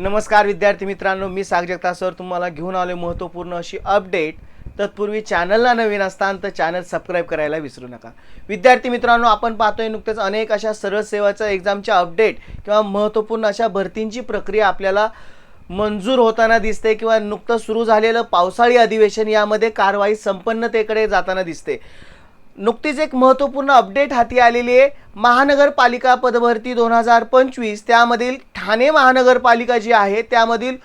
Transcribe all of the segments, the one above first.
नमस्कार विद्यार्थी मित्रांनो मी साग जगता सर. तुम्हाला घेऊन आलो महत्त्वपूर्ण अशी अपडेट तत्पूर्वी चॅनलला नवीन असताना तर चॅनल सबस्क्राईब करायला विसरू नका. विद्यार्थी मित्रांनो आपण पाहतोय नुकतेच अनेक अशा सरळ सेवाच्या एक्झामच्या अपडेट किंवा महत्त्वपूर्ण अशा भरतींची प्रक्रिया आपल्याला मंजूर होताना दिसते किंवा नुकतं सुरू झालेलं पावसाळी अधिवेशन यामध्ये कारवाई संपन्नतेकडे जाताना दिसते. नुकतीच एक महत्त्वपूर्ण अपडेट हाती आलेली आहे. महानगरपालिका पदभरती दोन हजार पंचवीस त्यामधील ठाणे महानगरपालिका जी आहे त्यामधील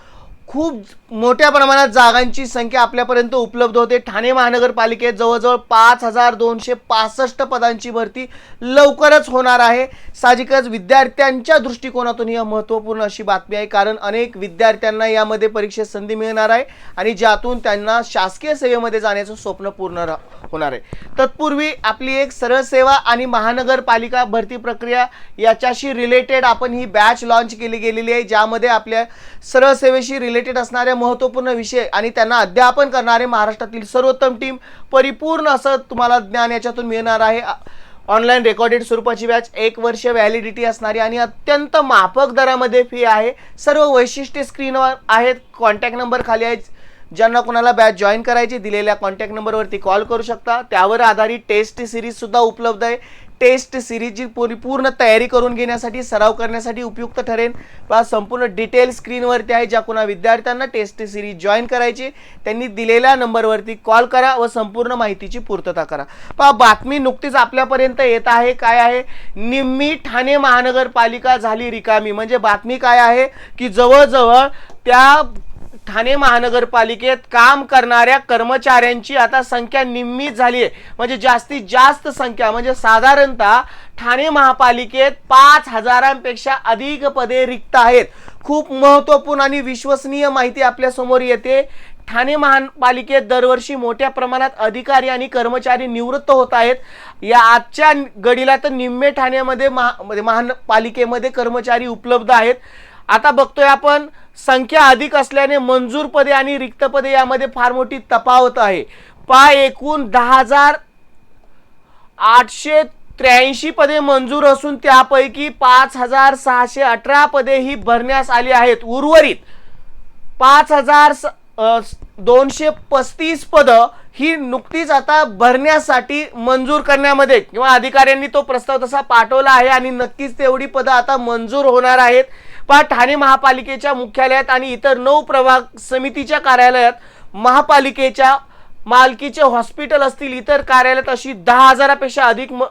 खूप मोठ्या प्रमाणात जागांची संख्या आपल्यापर्यंत उपलब्ध होते. ठाणे महानगरपालिकेत जवळजवळ पाच हजार दोनशे पासष्ट पदांची भरती लवकरच होणार आहे. साहजिकच विद्यार्थ्यांच्या दृष्टिकोनातून ही महत्त्वपूर्ण अशी बातमी आहे कारण अनेक विद्यार्थ्यांना यामध्ये परीक्षेत संधी मिळणार आहे आणि ज्यातून त्यांना शासकीय सेवेमध्ये जाण्याचं स्वप्न पूर्ण रा- होणार आहे. तत्पूर्वी आपली एक सरळ सेवा आणि महानगरपालिका भरती प्रक्रिया याच्याशी रिलेटेड आपण ही बॅच लॉन्च केली गेलेली आहे ज्यामध्ये आपल्या सरळ सेवेशी रिलेटेड असणारे महत्त्वपूर्ण विषय आणि त्यांना अध्यापन करणारे महाराष्ट्रातील सर्वोत्तम टीम परिपूर्ण असं तुम्हाला ज्ञान याच्यातून मिळणार आहे. ऑनलाईन रेकॉर्डेड स्वरूपाची बॅच एक वर्ष व्हॅलिडिटी असणारी आणि अत्यंत माफक दरामध्ये फी आहे. सर्व वैशिष्ट्ये स्क्रीनवर आहेत. कॉन्टॅक्ट नंबर खाली आहेत. ज्यांना कोणाला बॅच जॉईन करायची दिलेल्या कॉन्टॅक्ट नंबरवरती कॉल करू शकता. त्यावर आधारित टेस्ट सिरीजसुद्धा उपलब्ध आहे. टेस्ट सिरीजची पूर्ण तयारी करून घेण्यासाठी सराव करण्यासाठी उपयुक्त ठरेल. पहा संपूर्ण डिटेल स्क्रीनवरती आहे ज्या कोणा विद्यार्थ्यांना टेस्ट सिरीज जॉईन करायची त्यांनी दिलेल्या नंबरवरती कॉल करा व संपूर्ण माहितीची पूर्तता करा. पहा बातमी नुकतीच आपल्यापर्यंत येत आहे काय आहे? निम्मी ठाणे महानगरपालिका झाली रिकामी. म्हणजे बातमी काय आहे? की जवळजवळ त्या ठाणे महानगरपालिकेत काम करणाऱ्या कर्मचाऱ्यांची आता संख्या निम्मी झाली आहे म्हणजे जास्तीत जास्त संख्या म्हणजे साधारणतः ठाणे महापालिकेत पाच हजारांपेक्षा अधिक पदे रिक्त आहेत. खूप महत्त्वपूर्ण आणि विश्वसनीय माहिती आपल्यासमोर येते. ठाणे महापालिकेत दरवर्षी मोठ्या प्रमाणात अधिकारी आणि कर्मचारी निवृत्त होत आहेत. या आजच्या गडीला तर निम्मे ठाण्यामध्ये महा म्हणजे महापालिकेमध्ये कर्मचारी उपलब्ध आहेत. आता बघतोय आपण संख्या अधिक असल्याने मंजूर पदे आणि रिक्त पदे यामध्ये फार मोठी तफावत आहे. पा एकूण दहा हजार आठशे त्र्याऐंशी पदे मंजूर असून त्यापैकी पाच हजार सहाशे अठरा पदे ही भरण्यास आली आहेत. उर्वरित पाच हजार स- दोनशे पस्तीस पदं ही नुकतीच आता भरण्यासाठी मंजूर करण्यामध्ये किंवा अधिकाऱ्यांनी तो प्रस्ताव तसा पाठवला आहे आणि नक्कीच तेवढी पदं आता मंजूर होणार आहेत. पहा ठाणे महापालिकेच्या मुख्यालयात आणि इतर नऊ प्रभाग समितीच्या कार्यालयात महापालिकेच्या मालकीचे हॉस्पिटल असतील इतर कार्यालयात अशी दहा हजारापेक्षा अधिक म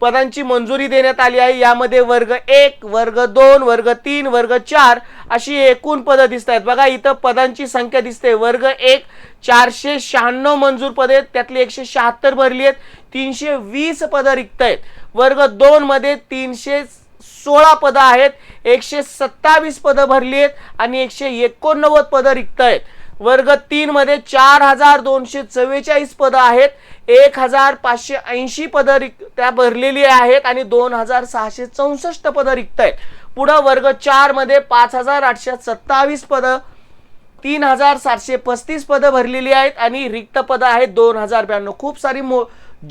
पदांची मंजुरी देण्यात आली आहे. यामध्ये वर्ग एक वर्ग दोन वर्ग तीन वर्ग चार अशी एकूण पदं दिसत आहेत. बघा इथं पदांची संख्या दिसते. वर्ग एक चारशे शहाण्णव मंजूर पदे आहेत. त्यातली एकशे शहात्तर भरली आहेत. तीनशे वीस पदं रिक्त आहेत. वर्ग दोनमध्ये तीनशे सोळा पदं आहेत एकशे सत्तावीस पदं भरली आहेत आणि एकशे एकोणनव्वद पदं रिक्त आहेत वर्ग तीन मध्ये चार हजार दोनशे चव्वेचाळीस पदं आहेत एक हजार पाचशे ऐंशी पदं रिक्त त्या भरलेली आहेत आणि दोन हजार सहाशे चौसष्ट पदं रिक्त आहेत पुढं वर्ग चारमध्ये पाच हजार आठशे सत्तावीस पदं तीन हजार सातशे पस्तीस पदं भरलेली आहेत आणि रिक्त पदं आहेत दोन हजार ब्याण्णव. खूप सारी मो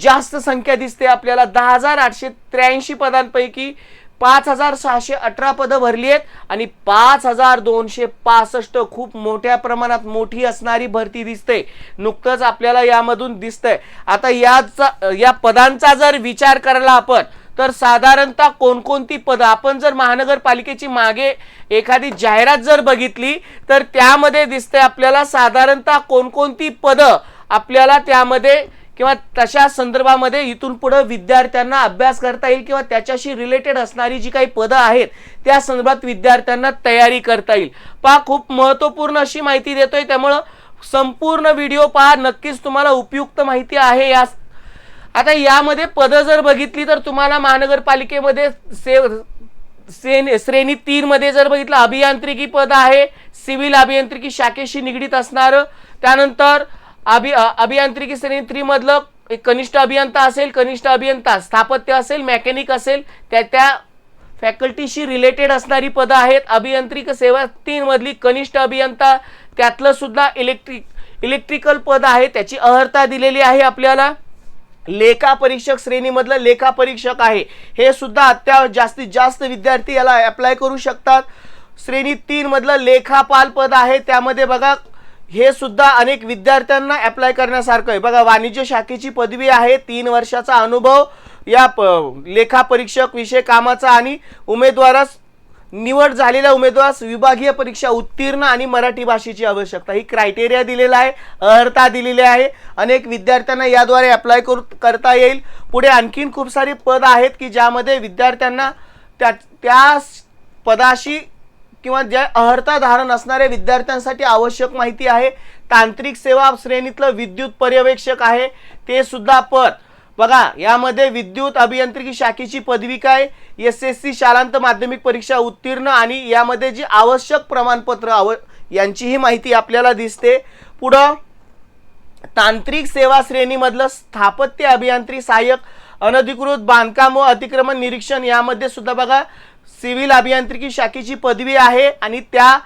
जास्त संख्या दिसते आपल्याला. दहा हजार आठशे त्र्याऐंशी पदांपैकी पाच हजार सहाशे अठरा पदं भरली आहेत आणि पाच हजार दोनशे पासष्ट खूप मोठ्या प्रमाणात मोठी असणारी भरती दिसते. नुकतंच आपल्याला यामधून दिसतंय. आता याचा या पदांचा जर विचार करायला आपण तर साधारणतः कोणकोणती पदं? आपण जर महानगरपालिकेची मागे एखादी जाहिरात जर बघितली तर त्यामध्ये दिसते आपल्याला साधारणतः कोणकोणती पदं आपल्याला त्यामध्ये किंवा तशा संदर्भामध्ये इथून पुढे विद्यार्थ्यांना अभ्यास करता येईल किंवा त्याच्याशी रिलेटेड असणारी जी काही पदं आहेत त्या संदर्भात विद्यार्थ्यांना तयारी करता येईल. पहा खूप महत्त्वपूर्ण अशी माहिती देतोय त्यामुळं संपूर्ण व्हिडिओ पहा नक्कीच तुम्हाला उपयुक्त माहिती आहे या आता यामध्ये पदं जर बघितली तर तुम्हाला महानगरपालिकेमध्ये से श्रेणी श्रेणी तीनमध्ये जर बघितलं अभियांत्रिकी पद आहे सिव्हिल अभियांत्रिकी शाखेशी निगडीत असणारं. त्यानंतर अभि अभियांत्रिकी श्रेणी थ्रीमधलं एक कनिष्ठ अभियंता असेल कनिष्ठ अभियंता स्थापत्य असेल मेकॅनिक असेल त्या त्या फॅकल्टीशी रिलेटेड असणारी पदं आहेत. अभियांत्रिक सेवा तीनमधली कनिष्ठ अभियंता त्यातलं सुद्धा इलेक्ट्रिक इलेक्ट्रिकल पद आहे. त्याची अर्हता दिलेली आहे आपल्याला. लेखा परीक्षक श्रेणीमधलं लेखा परीक्षक आहे. हे सुद्धा अत्या जास्तीत जास्त विद्यार्थी याला अप्लाय करू शकतात. श्रेणी तीनमधलं लेखापाल पद आहे. त्यामध्ये बघा हे सुद्धा अनेक विद्यार्थ्यांना अप्लाय करण्यासारखं आहे. बघा वाणिज्य शाखेची पदवी आहे तीन वर्षाचा अनुभव या प लेखा परीक्षक विषय कामाचा आणि उमेदवारास निवड झालेल्या उमेदवारास विभागीय परीक्षा उत्तीर्ण आणि मराठी भाषेची आवश्यकता. ही क्रायटेरिया दिलेला आहे अर्हता दिलेली आहे. अनेक विद्यार्थ्यांना याद्वारे अप्लाय करू करता येईल. पुढे आणखीन खूप सारी पद आहेत की ज्यामध्ये विद्यार्थ्यांना त्या त्या पदाशी किंवा ज्या अहर्ता धारण असणाऱ्या विद्यार्थ्यांसाठी आवश्यक माहिती आहे. तांत्रिक सेवा श्रेणीतलं विद्युत पर्यवेक्षक आहे. ते सुद्धा पद बघा यामध्ये विद्युत अभियांत्रिकी शाखेची पदवी काय? एस एस सी शालांत माध्यमिक परीक्षा उत्तीर्ण आणि यामध्ये जी आवश्यक प्रमाणपत्र आव यांचीही माहिती आपल्याला दिसते. पुढं तांत्रिक सेवा श्रेणीमधलं स्थापत्य अभियांत्रिक सहाय्यक अनधिकृत बांधकाम व अतिक्रमण निरीक्षण यामध्ये सुद्धा बघा. सिव्हिल अभियांत्रिकी शाखेची पदवी आहे आणि त्या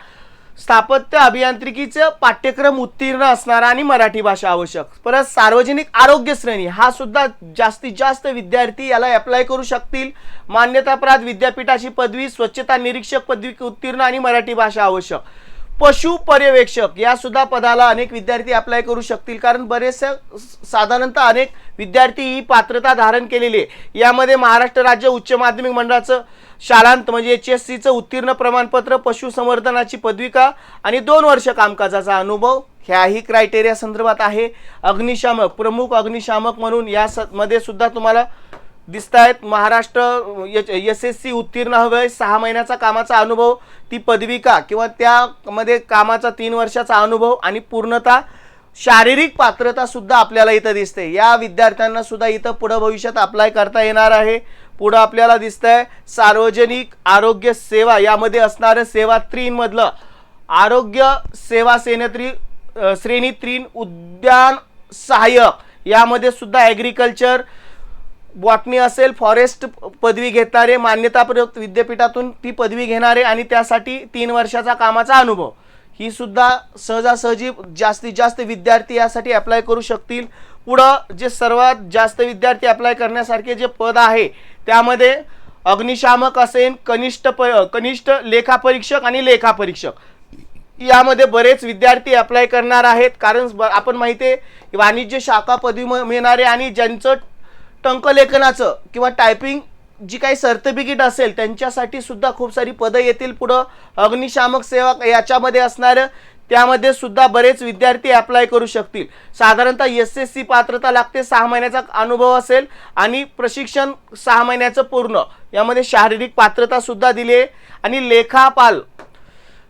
स्थापत्य अभियांत्रिकीचं पाठ्यक्रम उत्तीर्ण असणारा आणि मराठी भाषा आवश्यक. परत सार्वजनिक आरोग्य श्रेणी हा सुद्धा जास्तीत जास्त विद्यार्थी याला अप्लाय करू शकतील. मान्यताप्राप्त विद्यापीठाची पदवी स्वच्छता निरीक्षक पदवी उत्तीर्ण आणि मराठी भाषा आवश्यक. पशु पर्यवेक्षक या सुद्धा पदाला अनेक विद्यार्थी अप्लाय करू शकतील. कारण बरेचसे साधारणतः अनेक विद्यार्थी ही पात्रता धारण केलेली आहे. यामध्ये महाराष्ट्र राज्य उच्च माध्यमिक मंडळाचं शालांत म्हणजे एच एस सीचं उत्तीर्ण प्रमाणपत्र पशुसंवर्धनाची पदविका आणि दोन वर्ष कामकाजाचा अनुभव ह्याही क्रायटेरिया संदर्भात आहे. अग्निशामक प्रमुख अग्निशामक म्हणून या स मध्ये सुद्धा तुम्हाला दिसत आहेत महाराष्ट्र एस एस सी उत्तीर्ण हवे. सहा महिन्याचा कामाचा अनुभव ती पदविका किंवा त्यामध्ये कामाचा तीन वर्षाचा अनुभव आणि पूर्णता शारीरिक पात्रता सुद्धा आपल्याला इथं दिसते. या विद्यार्थ्यांना सुद्धा इथं पुढं भविष्यात अप्लाय करता येणार आहे. पुढं आपल्याला दिसतंय सार्वजनिक आरोग्य सेवा यामध्ये असणारं सेवा त्रीनमधलं आरोग्य सेवा सेनेत्री श्रेणी त्रीन उद्यान सहाय्यक यामध्ये सुद्धा ॲग्रिकल्चर बॉटनी असेल फॉरेस्ट पदवी घेणारे मान्यताप्राप्त विद्यापीठातून ती पदवी घेणारे आणि त्यासाठी तीन वर्षाचा कामाचा अनुभव. ही सुद्धा सहजासहजी जास्तीत जास्त विद्यार्थी यासाठी अप्लाय करू शकतील. पुढं जे सर्वात जास्त विद्यार्थी अप्लाय करण्यासारखे जे पद आहे त्यामध्ये अग्निशामक असेल कनिष्ठ प कनिष्ठ लेखापरीक्षक आणि लेखापरीक्षक. यामध्ये बरेच विद्यार्थी अप्लाय करणार आहेत. कारण आपण माहिती आहे वाणिज्य शाखा पदवी मिळणारे आणि ज्यांचं टंकलेखनाचं किंवा टायपिंग जी काही सर्टिफिकेट असेल त्यांच्यासाठी सुद्धा खूप सारी पदं येतील पुढं. अग्निशामक सेवा याच्यामध्ये असणारं त्यामध्ये सुद्धा बरेच विद्यार्थी अप्लाय करू शकतील. साधारणतः एस एस सी पात्रता लागते सहा महिन्याचा अनुभव असेल आणि प्रशिक्षण सहा महिन्याचं पूर्ण. यामध्ये शारीरिक पात्रता सुद्धा दिली आहे. आणि लेखापाल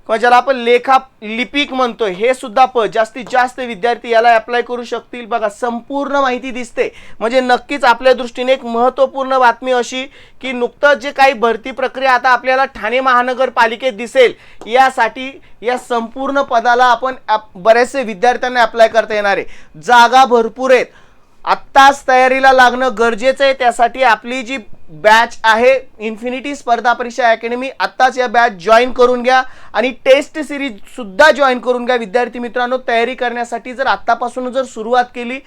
किंवा ज्याला आपण लेखा लिपिक म्हणतो हे सुद्धा प जास्तीत जास्त विद्यार्थी याला अप्लाय करू शकतील. बघा संपूर्ण माहिती दिसते. म्हणजे नक्कीच आपल्या दृष्टीने एक महत्त्वपूर्ण बातमी अशी की नुकतंच जे काही भरती प्रक्रिया आता आपल्याला ठाणे महानगरपालिकेत दिसेल यासाठी या संपूर्ण पदाला आपण बरेचसे विद्यार्थ्यांना अप्लाय करता येणार आहे. जागा भरपूर आहेत. आत्ताच तयारीला लागणं गरजेचं आहे. त्यासाठी आपली जी बॅच आहे. इन्फिनिटी स्पर्धा परीक्षा अकॅडमी आत्ताच या बॅच जॉईन करून घ्या. आणि टेस्ट सिरीज सुद्धा जॉईन करून घ्या. विद्यार्थी मित्रांनो तयारी करण्यासाठी जर आत्तापासून जर सुरुवात केली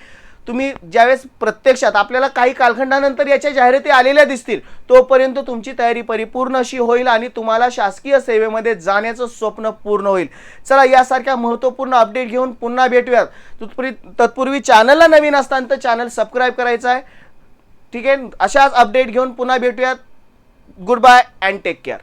तुम्ही ज्यावेळेस प्रत्यक्षात आपल्याला काही कालखंडानंतर याच्या जाहिराती आलेल्या दिसतील तोपर्यंत तुमची तयारी परिपूर्ण अशी होईल आणि तुम्हाला शासकीय सेवेमध्ये जाण्याचं स्वप्न पूर्ण होईल. चला यासारख्या महत्त्वपूर्ण अपडेट घेऊन पुन्हा भेटूयात. तत्पूर्वी तत्पूर्वी चॅनलला नवीन असताना तर चॅनल सबस्क्राईब करायचं आहे. ठीक आहे? अशाच अपडेट घेऊन पुन्हा भेटूयात. Good bye and take care